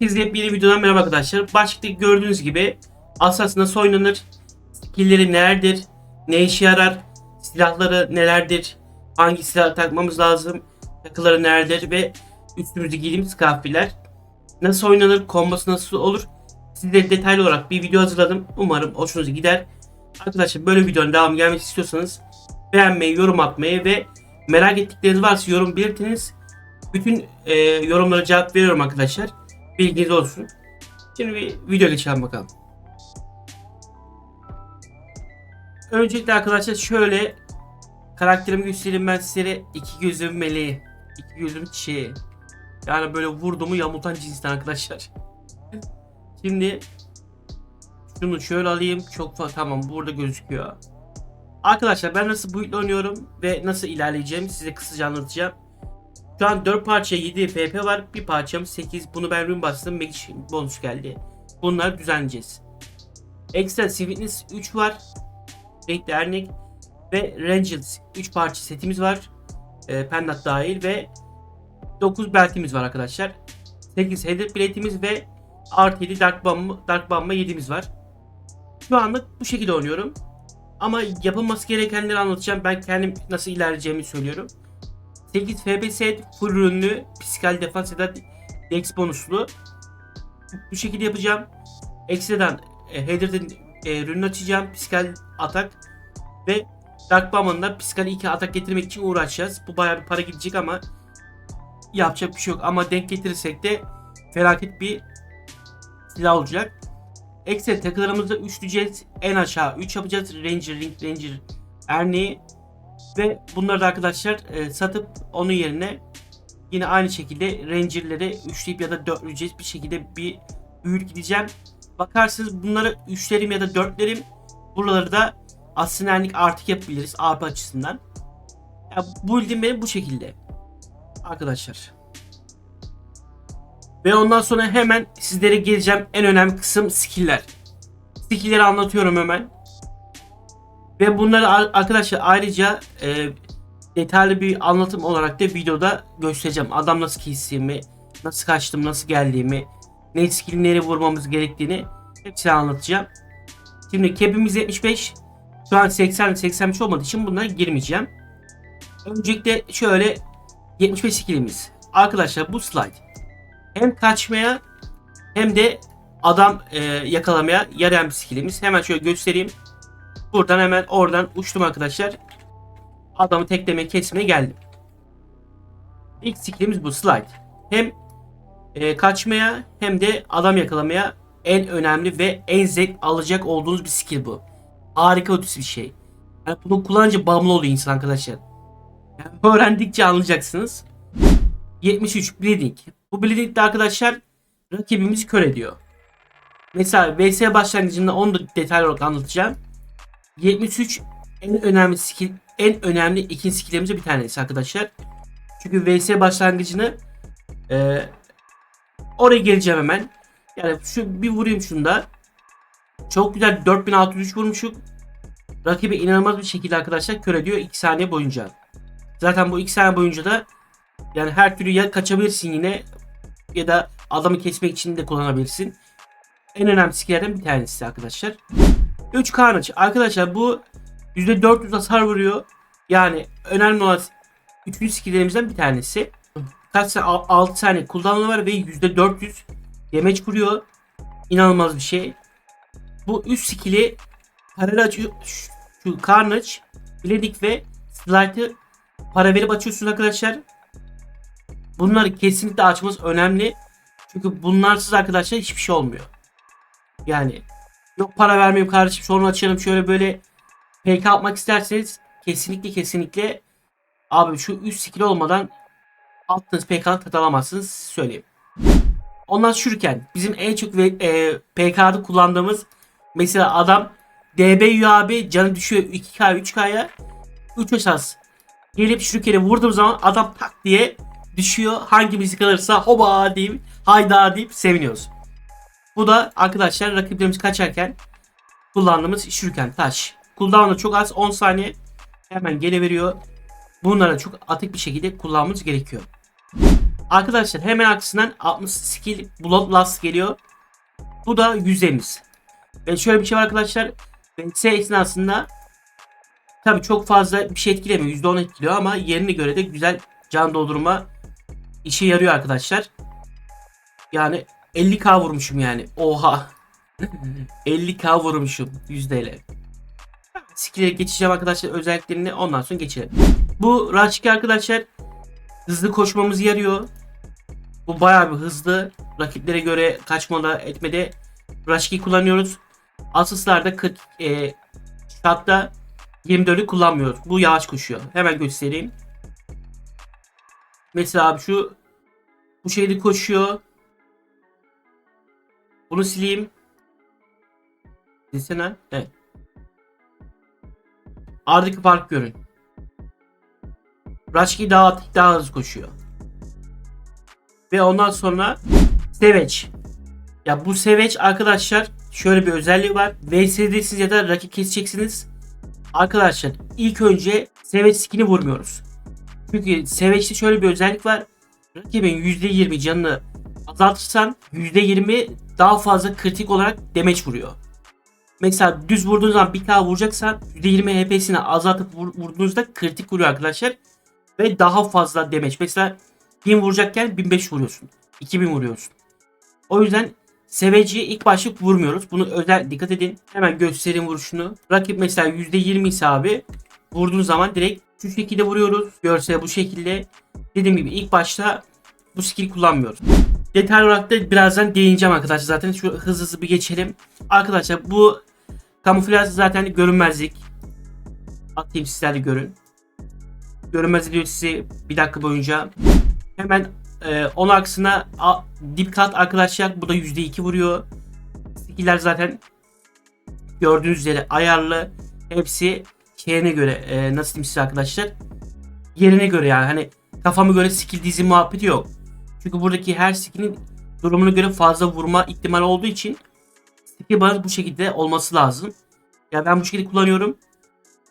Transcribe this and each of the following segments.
Hepinize yeni videodan merhaba arkadaşlar. Başlıkta gördüğünüz gibi Assassin's nasıl oynanır? Skill'leri nelerdir? Ne işe yarar? Silahları nelerdir? Hangi silah takmamız lazım? Takıları neredir? Ve üstümüzde giydiğimiz kıyafetler nasıl oynanır? Kombosu nasıl olur? Size detaylı olarak bir video hazırladım. Umarım hoşunuza gider. Arkadaşlar böyle videonun devamı gelmesi istiyorsanız beğenmeyi, yorum atmayı ve merak ettikleriniz varsa yorum belirtiniz. Bütün e, yorumlara cevap veriyorum arkadaşlar. Bilginiz olsun. Şimdi bir video geçelim bakalım. Öncelikle arkadaşlar şöyle karakterimi göstereyim ben size iki gözüm meleği, iki gözüm çiçeği. Yani böyle vurduğumu yamultan cinsten arkadaşlar. Şimdi şunu şöyle alayım. Çok fa- tamam burada gözüküyor. Arkadaşlar ben nasıl bu oynuyorum ve nasıl ilerleyeceğim size kısaca anlatacağım. Şu an 4 parça 7 PP var. Bir parçam 8. Bunu ben rün bastım. Magic bonus geldi. Bunları düzenleyeceğiz. Extra Sweetness 3 var. Renkli Ernek ve Rangers 3 parça setimiz var. E, Pendant dahil ve 9 beltimiz var arkadaşlar. 8 header plate'imiz ve artı 7 Dark Bomb, Dark Bomb'a 7'miz var. Şu anlık bu şekilde oynuyorum. Ama yapılması gerekenleri anlatacağım. Ben kendim nasıl ilerleyeceğimi söylüyorum. 8 FB set full ürünlü psikal defans da dex bonuslu. Bu şekilde yapacağım. Ekstradan e, header'den e, ürünü açacağım. Psikal atak ve Dark Bomb'ın psikal 2 atak getirmek için uğraşacağız. Bu bayağı bir para gidecek ama yapacak bir şey yok. Ama denk getirirsek de felaket bir silah olacak. Ekstra takılarımızda üçleyeceğiz. En aşağı 3 yapacağız. Ranger, Ring, Ranger, Erneği ve bunları da arkadaşlar e, satıp onun yerine yine aynı şekilde Ranger'leri üçleyip ya da dörtleyeceğiz. Bir şekilde bir büyür gideceğim. Bakarsınız bunları üçlerim ya da dörtlerim. Buraları da asinerlik artık yapabiliriz AP açısından. Ya, bu bildiğim benim bu şekilde. Arkadaşlar. Ve ondan sonra hemen sizlere geleceğim en önemli kısım skill'ler. Skill'leri anlatıyorum hemen. Ve bunları ar- arkadaşlar ayrıca e, detaylı bir anlatım olarak da videoda göstereceğim. Adam nasıl kestiğimi, nasıl kaçtım, nasıl geldiğimi, ne skill nereye vurmamız gerektiğini hepsini anlatacağım. Şimdi cap'imiz 75. Şu an 80 85 olmadığı için bunlara girmeyeceğim. Öncelikle şöyle 75 skillimiz. Arkadaşlar bu slide hem kaçmaya hem de adam e, yakalamaya yarayan bir skillimiz. Hemen şöyle göstereyim. Buradan hemen oradan uçtum arkadaşlar. Adamı teklemeye kesmeye geldim. İlk skillimiz bu slide. Hem e, kaçmaya hem de adam yakalamaya en önemli ve en zevk alacak olduğunuz bir skill bu. Harika ötesi bir şey. Yani bunu kullanınca bağımlı oluyor insan arkadaşlar. Yani öğrendikçe anlayacaksınız. 73 bleeding. Bu bleeding de arkadaşlar rakibimizi kör ediyor. Mesela VS başlangıcında onu da detaylı olarak anlatacağım. 73 en önemli skill, en önemli ikinci skill'lerimizden bir tanesi arkadaşlar. Çünkü VS başlangıcını e, oraya geleceğim hemen. Yani şu bir vurayım şunda. Çok güzel 4603 vurmuşum. Rakibi inanılmaz bir şekilde arkadaşlar kör ediyor 2 saniye boyunca. Zaten bu 2 saniye boyunca da yani her türlü ya kaçabilirsin yine ya da adamı kesmek için de kullanabilirsin. En önemli skilllerden bir tanesi arkadaşlar. 3 Carnage. Arkadaşlar bu %400 hasar vuruyor. Yani önemli olan 3. skilllerimizden bir tanesi. Kaç saniye? 6 saniye cooldown'u var ve %400 damage vuruyor. İnanılmaz bir şey. Bu üst skill'i parayla açıyor. Şu Carnage, Bleeding ve Slide'ı para verip açıyorsunuz arkadaşlar. Bunları kesinlikle açmanız önemli. Çünkü bunlarsız arkadaşlar hiçbir şey olmuyor. Yani yok para vermeyeyim kardeşim sonra açalım şöyle böyle PK atmak isterseniz kesinlikle kesinlikle abi şu üst skill olmadan attığınız tat alamazsınız söyleyeyim. Ondan şurken bizim en çok ve, e, PK'da kullandığımız mesela adam DB abi canı düşüyor 2K 3K'ya 3 esas gelip şurkeni vurduğum zaman adam tak diye düşüyor. Hangi müzik alırsa hoba deyip hayda deyip seviniyoruz. Bu da arkadaşlar rakiplerimiz kaçarken kullandığımız şürken taş. Cooldown'da çok az 10 saniye hemen geri veriyor. Bunlara çok atık bir şekilde kullanmamız gerekiyor. Arkadaşlar hemen aksından 60 skill Bloodlust geliyor. Bu da yüzemiz. Ve şöyle bir şey var arkadaşlar. VS esnasında tabi çok fazla bir şey etkilemiyor. %10 etkiliyor ama yerine göre de güzel can doldurma işe yarıyor arkadaşlar. Yani 50k vurmuşum yani. Oha. 50k vurmuşum yüzdeyle. Skill'e geçeceğim arkadaşlar özelliklerini ondan sonra geçelim. Bu Rashki arkadaşlar hızlı koşmamızı yarıyor. Bu bayağı bir hızlı. Rakiplere göre kaçmada etmede Rashki kullanıyoruz. Asıslarda 40 e, şatta 24'ü kullanmıyoruz. Bu yavaş koşuyor. Hemen göstereyim. Mesela abi şu bu şeyde koşuyor. Bunu sileyim. Silsene. Evet. Aradaki fark görün. Rashki daha atik daha hızlı koşuyor. Ve ondan sonra Savage. Ya bu Savage arkadaşlar şöyle bir özelliği var. VS'de siz ya da rakip keseceksiniz. Arkadaşlar ilk önce Savage skin'i vurmuyoruz. Çünkü Savage'de şöyle bir özellik var. Rakibin %20 canını azaltırsan %20 daha fazla kritik olarak damage vuruyor. Mesela düz vurduğunuz zaman 1k vuracaksan %20 HP'sini azaltıp vur- vurduğunuzda kritik vuruyor arkadaşlar. Ve daha fazla damage. Mesela 1000 vuracakken 1500 vuruyorsun. 2000 vuruyorsun. O yüzden Savage'i ilk başta vurmuyoruz. Bunu özel dikkat edin. Hemen göstereyim vuruşunu. Rakip mesela %20 ise abi vurduğun zaman direkt şu şekilde vuruyoruz. Görsel bu şekilde. Dediğim gibi ilk başta bu skill kullanmıyoruz. Detaylı olarak da birazdan değineceğim arkadaşlar. Zaten şu hızlı hızlı bir geçelim. Arkadaşlar bu kamuflaj zaten görünmezlik. Atayım sizler de görün. Görünmezlik diyor size bir dakika boyunca. Hemen e, onun aksına a, dip kat arkadaşlar bu da %2 vuruyor. Skiller zaten gördüğünüz üzere ayarlı. Hepsi şeyine göre e, nasıl diyeyim size arkadaşlar. Yerine göre yani hani kafama göre skill dizi muhabbeti yok. Çünkü buradaki her skill'in durumuna göre fazla vurma ihtimali olduğu için skill bana bu şekilde olması lazım. Ya ben bu şekilde kullanıyorum.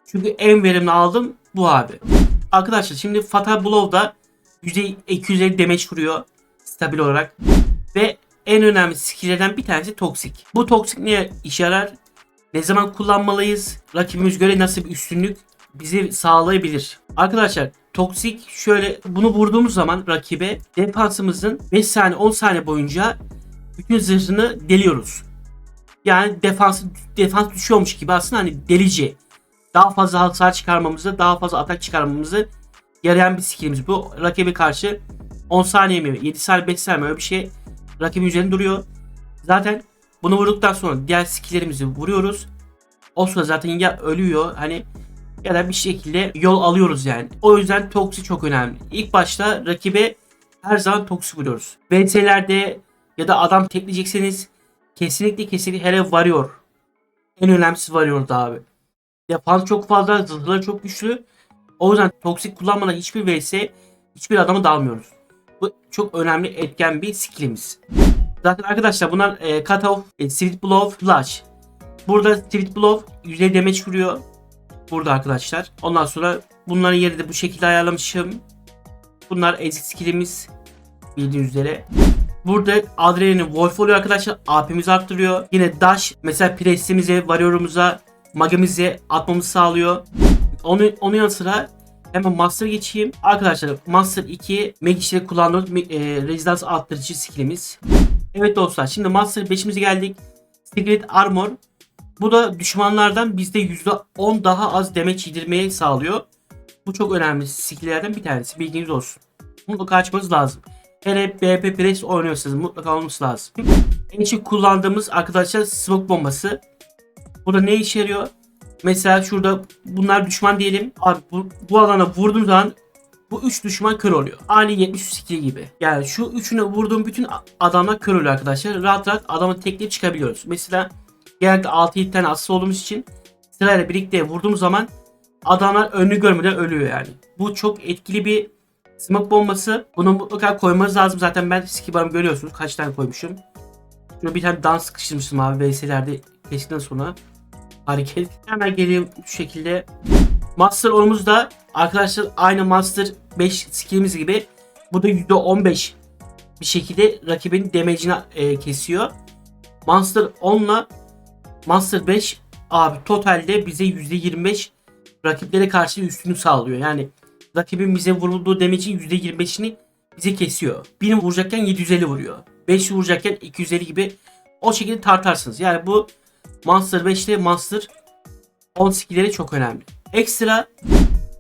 Çünkü en verimli aldım bu abi. Arkadaşlar şimdi Fatal Blow'da %250 damage vuruyor stabil olarak. Ve en önemli skill'lerden bir tanesi Toxic. Bu Toxic niye işe yarar? Ne zaman kullanmalıyız? Rakibimiz göre nasıl bir üstünlük bizi sağlayabilir? Arkadaşlar Toxic şöyle bunu vurduğumuz zaman rakibe defansımızın 5 saniye 10 saniye boyunca bütün zırhını deliyoruz. Yani defans defans düşüyormuş gibi aslında hani delici. Daha fazla hasar çıkarmamızı, daha fazla atak çıkarmamızı yarayan bir skillimiz bu. Rakibe karşı 10 saniye mi, 7 saniye, 5 saniye öyle bir şey rakibin üzerinde duruyor. Zaten bunu vurduktan sonra diğer skilllerimizi vuruyoruz. O sırada zaten ya ölüyor hani ya da bir şekilde yol alıyoruz yani. O yüzden toksi çok önemli. İlk başta rakibe her zaman toksi vuruyoruz. VT'lerde ya da adam tekleyecekseniz kesinlikle kesinlikle hele varıyor. En önemlisi varıyordu abi. Defans çok fazla, zırhları çok güçlü. O yüzden toksik kullanmadan hiçbir vs hiçbir adamı dalmıyoruz. Bu çok önemli etken bir skillimiz. Zaten arkadaşlar bunlar e, cut e, sweet blow, flash. Burada sweet blow yüzey damage vuruyor. Burada arkadaşlar. Ondan sonra bunların yeri de bu şekilde ayarlamışım. Bunlar ezik skillimiz bildiğiniz üzere. Burada adrenalin wolf oluyor arkadaşlar. AP'mizi arttırıyor. Yine dash mesela presimize, warrior'umuza, magemize atmamızı sağlıyor. Onun, onun yanı sıra hemen Master geçeyim. Arkadaşlar Master 2 Mag işleri kullandığımız e, rezidans arttırıcı skillimiz. Evet dostlar şimdi Master 5'imize geldik. Secret Armor. Bu da düşmanlardan bizde %10 daha az damage yedirmeyi sağlıyor. Bu çok önemli skilllerden bir tanesi. Bilginiz olsun. Mutlaka açmanız lazım. Hele BP Press oynuyorsanız mutlaka olması lazım. En çok kullandığımız arkadaşlar smoke bombası. Bu da ne işe yarıyor? Mesela şurada bunlar düşman diyelim. Abi bu, bu alana vurduğum zaman bu üç düşman kör oluyor. Aynı 72 gibi. Yani şu üçüne vurduğum bütün adamlar kör oluyor arkadaşlar. Rahat rahat adamı tekleyip çıkabiliyoruz. Mesela genellikle 6-7 tane asıl olduğumuz için sırayla birlikte vurduğumuz zaman adamlar önünü görmeden ölüyor yani. Bu çok etkili bir smoke bombası. Bunu mutlaka koymanız lazım. Zaten ben skibarımı görüyorsunuz. Kaç tane koymuşum. Şuna bir tane dans sıkıştırmıştım abi VS'lerde kesikten sonra hareket. Hemen geleyim şu şekilde. Master onumuzda arkadaşlar aynı Master 5 skillimiz gibi Bu da %15 bir şekilde rakibin damage'ini e, kesiyor. Monster 10 ile Monster 5 abi totalde bize %25 rakiplere karşı üstünlük sağlıyor. Yani rakibin bize vurulduğu damage'in %25'ini bize kesiyor. 1000 vuracakken 750 vuruyor. 5 vuracakken 250 gibi o şekilde tartarsınız. Yani bu Monster 5 ile Monster 10 skillleri çok önemli. Ekstra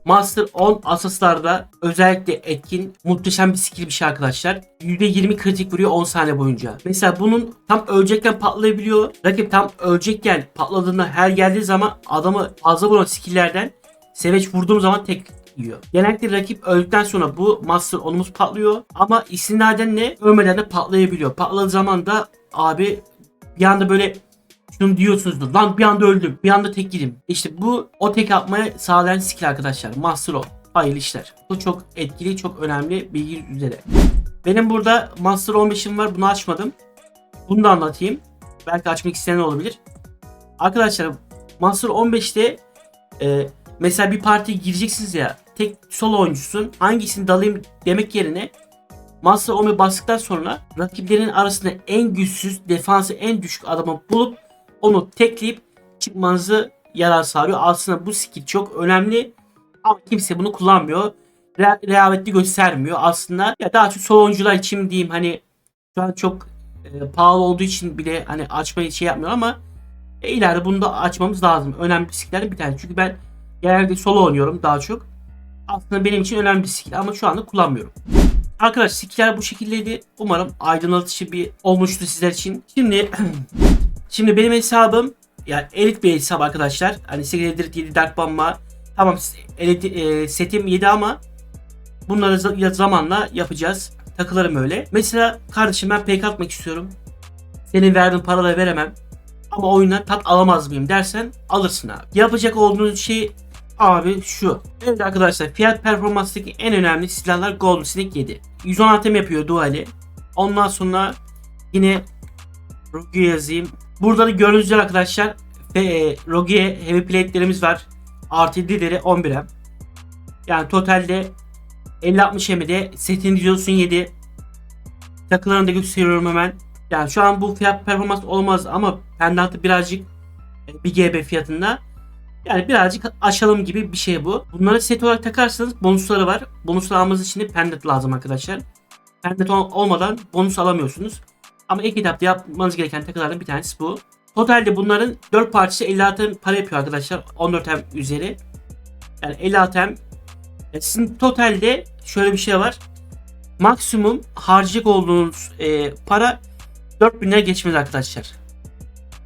Master 10 asaslarda özellikle etkin muhteşem bir skill bir şey arkadaşlar. %20 kritik vuruyor 10 saniye boyunca. Mesela bunun tam ölecekken patlayabiliyor. Rakip tam ölecekken patladığında her geldiği zaman adamı fazla vuran skilllerden Seveç vurduğum zaman tek yiyor. Genellikle rakip öldükten sonra bu Master 10'umuz patlıyor. Ama istinaden ne? Ölmeden de patlayabiliyor. Patladığı zaman da abi bir anda böyle şunu diyorsunuzdur. Lan bir anda öldüm. Bir anda tek yedim. İşte bu o tek atmaya sağlayan skill arkadaşlar. Master o. Hayırlı işler. Bu çok etkili, çok önemli bilgi üzere. Benim burada Master 15'im var. Bunu açmadım. Bunu da anlatayım. Belki açmak isteyen olabilir. Arkadaşlar Master 15'te e, mesela bir partiye gireceksiniz ya tek solo oyuncusun hangisini dalayım demek yerine Master 10'u bastıktan sonra rakiplerin arasında en güçsüz defansı en düşük adamı bulup onu tekleyip çıkmanızı yarar sağlıyor. Aslında bu skill çok önemli ama kimse bunu kullanmıyor. Re- rehavetli göstermiyor. Aslında ya daha çok solo oyuncular için diyeyim hani şu an çok e, pahalı olduğu için bile hani açmayı şey yapmıyor ama e, ileride bunu da açmamız lazım. Önemli skilllerden bir tane. Çünkü ben genelde solo oynuyorum daha çok. Aslında benim için önemli bir skill ama şu anda kullanmıyorum. Arkadaşlar skiller bu şekildeydi. Umarım aydınlatıcı bir olmuştu sizler için. Şimdi Şimdi benim hesabım yani elit bir hesap arkadaşlar. Hani 8 Edit 7 Dark Bomba. Tamam elit, e, setim 7 ama bunları za- zamanla yapacağız. Takılarım öyle. Mesela kardeşim ben pek atmak istiyorum. Senin verdiğin paraları veremem. Ama oyundan tat alamaz mıyım dersen alırsın abi. Yapacak olduğunuz şey abi şu. Evet arkadaşlar fiyat performanstaki en önemli silahlar Golden Snake 7. 110 atem yapıyor duali. Ondan sonra yine Rogue yazayım. Burada da gördüğünüz üzere arkadaşlar e, Rogue heavy plate'lerimiz var. Artı 7'leri 11'e. Yani totalde 50-60 MD. Setin diyorsun 7. Takılarını da gösteriyorum hemen. Yani şu an bu fiyat performans olmaz ama pendantı birazcık e, bir GB fiyatında. Yani birazcık aşalım gibi bir şey bu. Bunları set olarak takarsanız bonusları var. Bonusları almanız için de pendant lazım arkadaşlar. Pendant ol- olmadan bonus alamıyorsunuz. Ama ilk etapta yapmanız gereken takılardan bir tanesi bu. Totalde bunların 4 parçası 56 hem para yapıyor arkadaşlar. 14 hem üzeri. Yani 56 hem. E, Sizin totalde şöyle bir şey var. Maksimum harcayacak olduğunuz e, para 4000 lira geçmez arkadaşlar.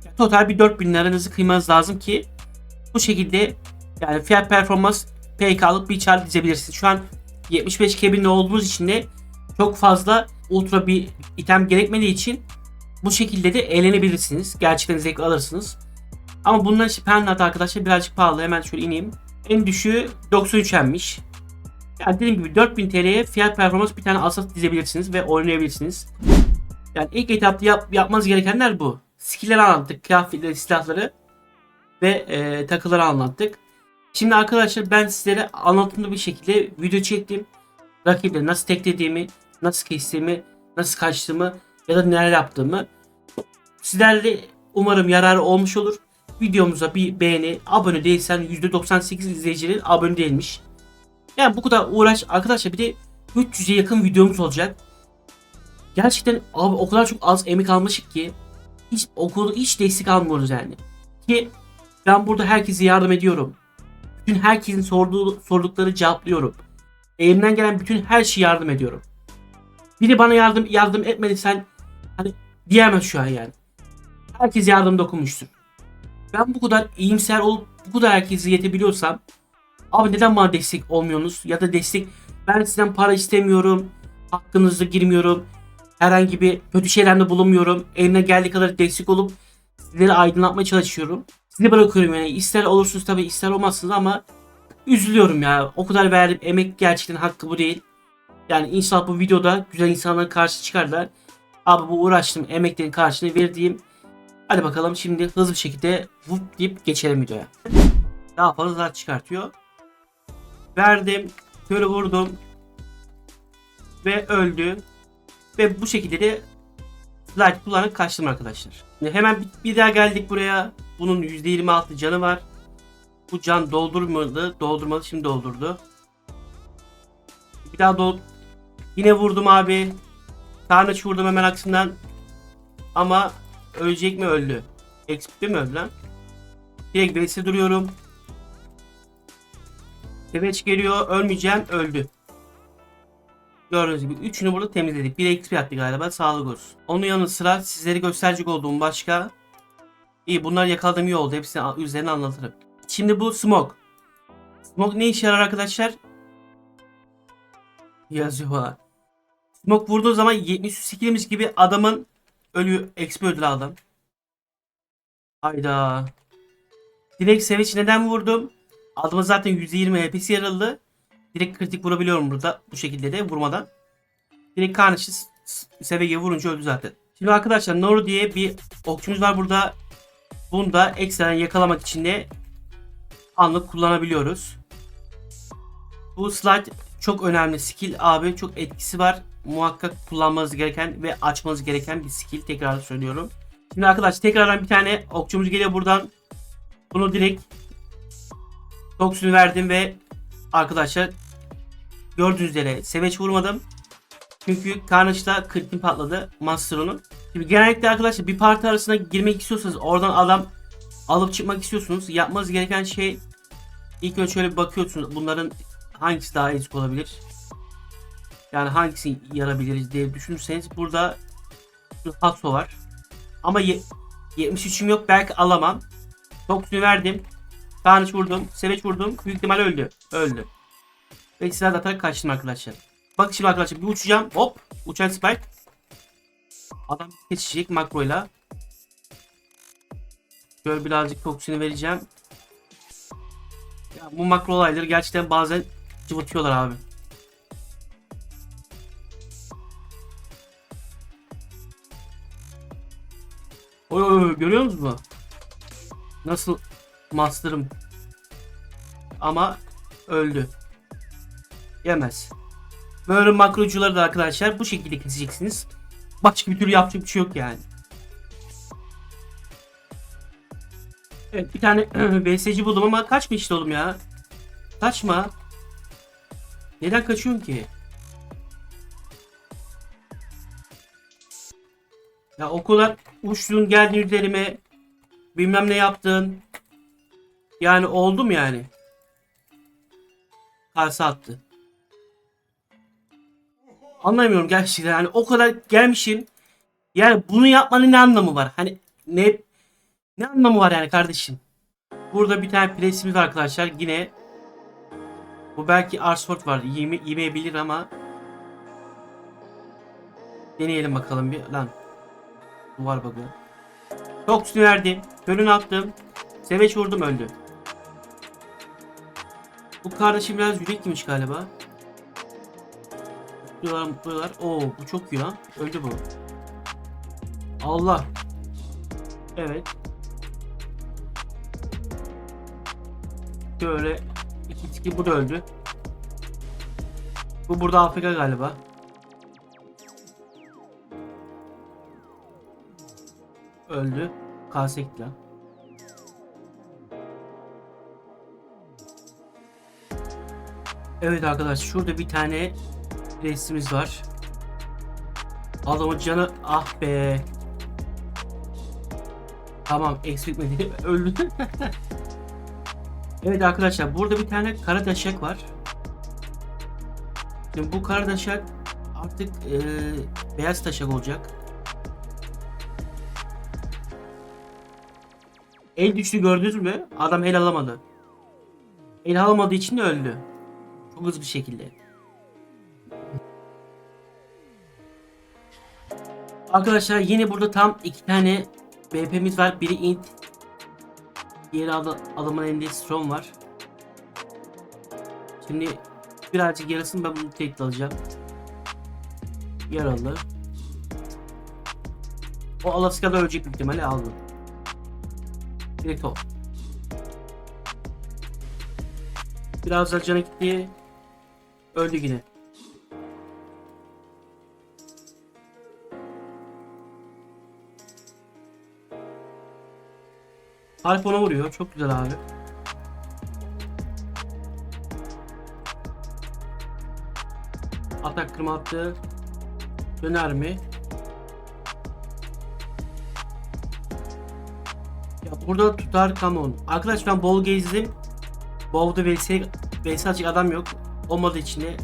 Yani total bir 4000 liranızı kıymanız lazım ki bu şekilde yani fiyat performans PK'lık bir çar dizebilirsiniz. Şu an 75 kebinde olduğunuz için de çok fazla ultra bir item gerekmediği için bu şekilde de eğlenebilirsiniz. Gerçekten zevk alırsınız. Ama bunların işte pendant arkadaşlar birazcık pahalı. Hemen şöyle ineyim. En düşüğü 93 emmiş. Yani dediğim gibi 4000 TL'ye fiyat performans bir tane asat dizebilirsiniz ve oynayabilirsiniz. Yani ilk etapta yap, yapmanız gerekenler bu. Skill'leri anlattık, kıyafetleri, silahları ve e, takıları anlattık. Şimdi arkadaşlar ben sizlere anlatımlı bir şekilde video çektim. Rakipleri nasıl teklediğimi, nasıl kestiğimi, nasıl kaçtığımı ya da neler yaptığımı sizlerle umarım yararı olmuş olur. Videomuza bir beğeni, abone değilsen %98 izleyicilerin abone değilmiş. Yani bu kadar uğraş arkadaşlar bir de 300'e yakın videomuz olacak. Gerçekten abi o kadar çok az emek almışık ki hiç okulda hiç destek almıyoruz yani. Ki ben burada herkese yardım ediyorum. Bütün herkesin sorduğu sordukları cevaplıyorum. Elimden gelen bütün her şeyi yardım ediyorum. Biri bana yardım yardım etmedi sen hani diyemez şu an yani. Herkes yardım dokunmuştur. Ben bu kadar iyimser olup bu kadar herkese yetebiliyorsam abi neden bana destek olmuyorsunuz? Ya da destek ben sizden para istemiyorum hakkınızda girmiyorum herhangi bir kötü şeylerde bulunmuyorum eline geldiği kadar destek olup sizleri aydınlatmaya çalışıyorum. Sizi bırakıyorum yani. İster olursunuz tabi ister olmazsınız ama üzülüyorum ya. O kadar verdim emek gerçekten hakkı bu değil yani inşallah bu videoda güzel insanların karşı çıkarlar. Abi bu uğraştım emeklerin karşılığını verdiğim. Hadi bakalım şimdi hızlı bir şekilde vup deyip geçelim videoya. Daha fazla zar çıkartıyor. Verdim. Şöyle vurdum. Ve öldü. Ve bu şekilde de slide kullanarak kaçtım arkadaşlar. Şimdi hemen bir, daha geldik buraya. Bunun %26 canı var. Bu can doldurmadı. Doldurmadı. Şimdi doldurdu. Bir daha dol... Yine vurdum abi. Sarnıç vurdum hemen aksından. Ama ölecek mi öldü. XP mi öldü lan? Direkt base'e duruyorum. Teveç geliyor. Ölmeyeceğim. Öldü. Gördüğünüz gibi üçünü burada temizledik. Bir XP attı galiba. Sağlık olsun. Onun yanı sıra sizleri gösterecek olduğum başka İyi bunlar yakaladığım iyi oldu. Hepsini üzerine anlatırım. Şimdi bu smoke. Smoke ne işe yarar arkadaşlar? Yazıyor. Smoke vurduğu zaman 70 skillimiz gibi adamın ölüyor. XP ödülü adam. Hayda. Direkt Savage neden vurdum? Adamın zaten %20 HP'si yarıldı. Direkt kritik vurabiliyorum burada. Bu şekilde de vurmadan. Direkt Carnage'ı Savage'e vurunca öldü zaten. Şimdi arkadaşlar Noru diye bir okçumuz var burada. Bunu da ekstradan yakalamak için de anlık kullanabiliyoruz. Bu slide çok önemli skill abi. Çok etkisi var. Muhakkak kullanmanız gereken ve açmanız gereken bir skill. Tekrar söylüyorum. Şimdi arkadaşlar tekrardan bir tane okçumuz geliyor buradan. Bunu direkt toksini verdim ve arkadaşlar gördüğünüz üzere Savage vurmadım. Çünkü Carnage'da 40 bin patladı Master'onun. Şimdi genellikle arkadaşlar bir parti arasına girmek istiyorsanız oradan adam alıp çıkmak istiyorsunuz. Yapmanız gereken şey ilk önce şöyle bakıyorsunuz bunların hangisi daha ezik olabilir. Yani hangisi yarabiliriz diye düşünürseniz burada Hatso var. Ama 73'üm yok belki alamam. Toksini verdim. Tarniş vurdum. Seveç vurdum. Büyük ihtimal öldü. Öldü. Ve silah atarak kaçtım arkadaşlar. Bak şimdi arkadaşlar bir uçacağım. Hop. Uçan spike. Adam geçecek makroyla. Şöyle birazcık toksini vereceğim. Ya bu makro olayları gerçekten bazen cıvıtıyorlar abi. Oy oy oy görüyor musunuz mu? Nasıl master'ım. Ama öldü. Yemez. Böyle makrocuları da arkadaşlar bu şekilde keseceksiniz. Başka bir türlü yapacak bir şey yok yani. Evet bir tane VSC buldum ama kaçma işte oğlum ya. Kaçma. Neden kaçıyorsun ki? Ya o kadar uçtun geldin üzerime. Bilmem ne yaptın. Yani oldum yani. Karşı attı. Anlamıyorum gerçekten. Yani o kadar gelmişim. Yani bunu yapmanın ne anlamı var? Hani ne ne anlamı var yani kardeşim? Burada bir tane presimiz var arkadaşlar. Yine bu belki Arsford var. Yeme yemeyebilir ama deneyelim bakalım bir. Lan duvar bug'ı. Çok üstü verdim. Önünü attım. Seveç vurdum öldü. Bu kardeşim biraz yürek yemiş galiba. Mutluyorlar mutluyorlar. Oo bu çok iyi lan. Öldü bu. Allah. Evet. Şöyle iki tiki bu da öldü. Bu burada AFK galiba. Öldü. Kasekla. Evet arkadaşlar şurada bir tane resmimiz var. Adamın canı ah be. Tamam eksik mi öldü. evet arkadaşlar burada bir tane kara taşak var. Şimdi bu kara taşak artık e, beyaz taşak olacak. El düştü gördünüz mü? Adam el alamadı. El alamadığı için de öldü. Çok hızlı bir şekilde. Arkadaşlar yine burada tam iki tane BP'miz var. Biri int. Diğeri ad adamın elinde strong var. Şimdi birazcık yarasını ben bunu tek alacağım. Yaralı. O Alaska'da ölecek büyük aldım. Direkt ol. Biraz da cana gitti. Öldü yine. Harp ona vuruyor. Çok güzel abi. Atak kırma attı. Döner mi? Burada tutar kanon. Arkadaşlar ben bol gezdim. Bow'da vs, vs açık adam yok. Olmadığı için de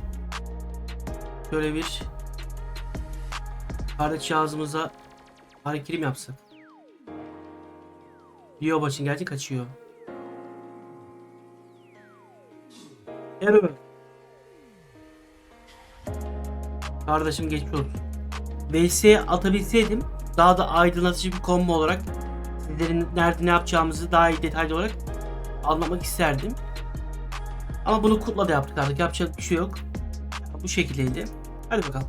şöyle bir kardeş ağzımıza hareketi mi yapsak? Rio başın geldi kaçıyor. Evet. Kardeşim olsun. VS'ye atabilseydim daha da aydınlatıcı bir combo olarak sizlerin nerede ne yapacağımızı daha iyi detaylı olarak anlamak isterdim. Ama bunu kutla da yaptık artık yapacak bir şey yok. Bu şekildeydi. Hadi bakalım.